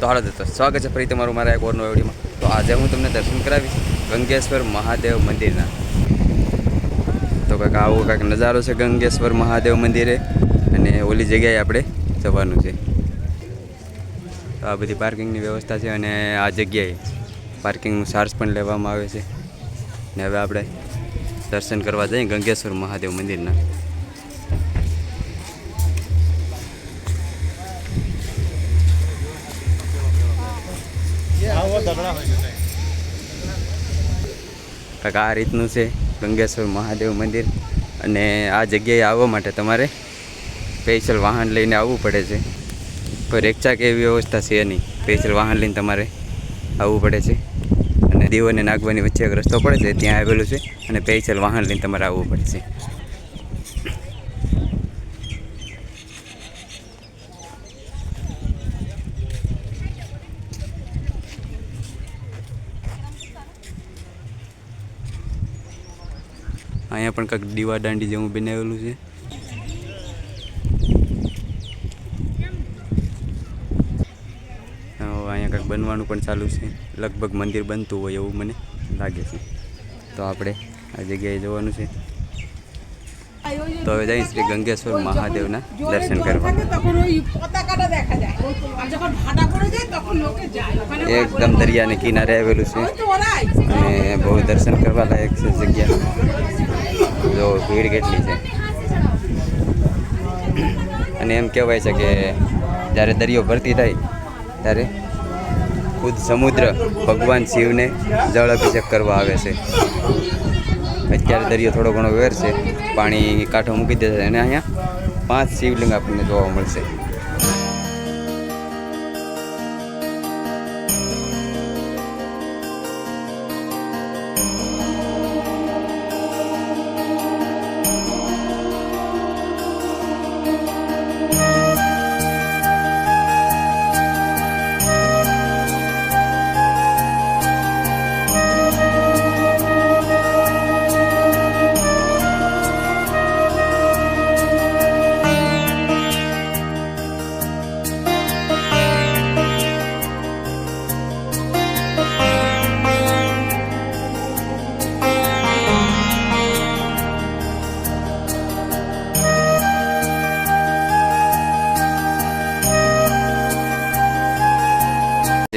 તો હાલો દોસ્તો, સ્વાગત છે ફરી તમારું મારા એક ઓરનો એવડીમાં તો આજે હું તમને દર્શન કરાવીશ ગંગેશ્વર મહાદેવ મંદિરના. તો કાંઈક આવો કાંઈક નજારો છે ગંગેશ્વર મહાદેવ મંદિરે અને ઓલી જગ્યાએ આપણે જવાનું છે. તો આ બધી પાર્કિંગની વ્યવસ્થા છે અને આ જગ્યાએ પાર્કિંગનું ચાર્જ પણ લેવામાં આવે છે. ને હવે આપણે દર્શન કરવા જઈએ ગંગેશ્વર મહાદેવ મંદિરના. કાંઈક આ રીતનું છે ગંગેશ્વર મહાદેવ મંદિર. અને આ જગ્યાએ આવવા માટે તમારે સ્પેશિયલ વાહન લઈને આવવું પડે છે. કોઈ એકચાક એવી વ્યવસ્થા છે નહીં. સ્પેશિયલ વાહન લઈને તમારે આવવું પડે છે. અને દીવ અને નાગવાની વચ્ચે એક રસ્તો પડે છે, ત્યાં આવેલું છે. અને સ્પેશિયલ વાહન લઈને તમારે આવવું પડે છે. અહીંયા પણ કંઈક દીવા દાંડી જેવું બનાવેલું છે. અહીંયા કંઈક બનવાનું પણ ચાલુ છે. લગભગ મંદિર બનતું હોય એવું મને લાગે છે. તો આપણે આ જગ્યાએ જવાનું છે. તો હવે જઈ શ્રી ગંગેશ્વર મહાદેવના દર્શન કરવા. એકદમ દરિયાને કિનારે આવેલું છે. અને બહુ દર્શન કરવા લાયક છે જગ્યા. જો ભીડ કેટલી છે. અને એમ કહેવાય છે કે જ્યારે દરિયો ભરતી થાય, ત્યારે ખુદ સમુદ્ર ભગવાન શિવને જળ અભિષેક કરવા આવે છે. અત્યારે દરિયો થોડો ઘણો વેર છે, પાણી કાંઠો મૂકી દે છે, અને અહીંયા પાંચ શિવલિંગ આપણને જોવા મળશે.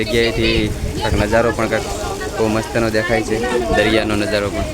જગ્યાએથી કાંક નજારો પણ કાંઈક બહુ મસ્તનો દેખાય છે દરિયાનો નજારો પણ.